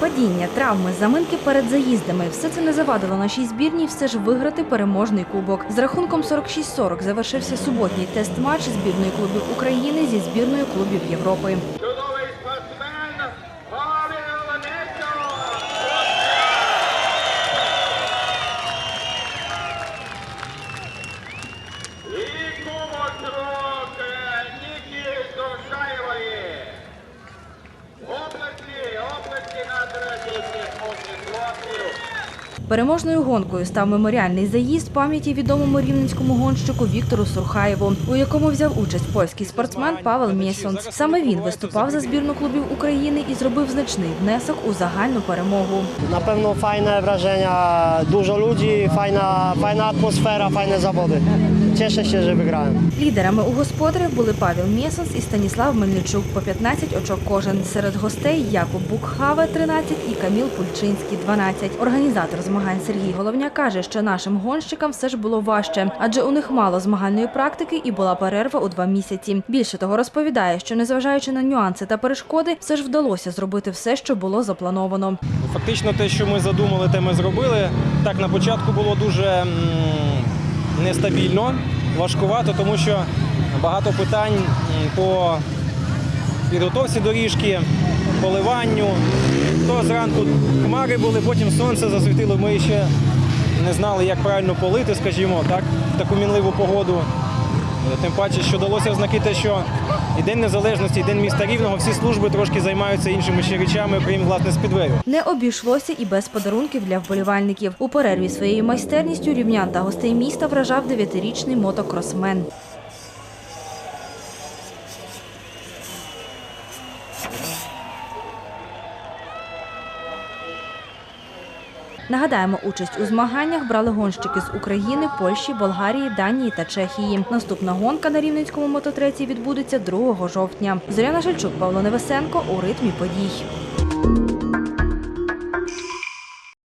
Падіння, травми, заминки перед заїздами все це не завадило нашій збірній все ж виграти переможний кубок. З рахунком 46-40 завершився суботній тест-матч збірної клубів України зі збірною клубів Європи. Переможною гонкою став меморіальний заїзд пам'яті відомому рівненському гонщику Віктору Сурхаєву, у якому взяв участь польський спортсмен Павел Мєсонц. Саме він виступав за збірну клубів України і зробив значний внесок у загальну перемогу. Напевно, файне враження, дуже людей, файна, файна атмосфера, файні fajne Cieszę się, że wygrałem. Лідерами у господарів були Павел Мєсонс і Станіслав Мельничук по 15 очок кожен. Серед гостей Якуб Букхаве 13 і Каміл Пульчинський 12. Організатор змагань Сергій Головня каже, що нашим гонщикам все ж було важче, адже у них мало змагальної практики і була перерва у два місяці. Більше того, розповідає, що незважаючи на нюанси та перешкоди, все ж вдалося зробити все, що було заплановано. Фактично те, що ми задумали, те ми зробили. Так, на початку було дуже нестабільно, важкувато, тому що багато питань по підготовці доріжки, поливанню. То зранку хмари були, потім сонце засвітило. Ми ще не знали, як правильно полити, скажімо, так, в таку мінливу погоду. Тим паче, що далося ознаки знаки те, що і День Незалежності, і День міста Рівного, всі служби трошки займаються іншими ще речами, крім власне спідвею. Не обійшлося і без подарунків для вболівальників. У перерві своєю майстерністю рівнян та гостей міста вражав дев'ятирічний мотокросмен. Нагадаємо, участь у змаганнях брали гонщики з України, Польщі, Болгарії, Данії та Чехії. Наступна гонка на рівненському мототреці відбудеться 2 жовтня. Зоряна Шельчук, Павло Невесенко у ритмі подій.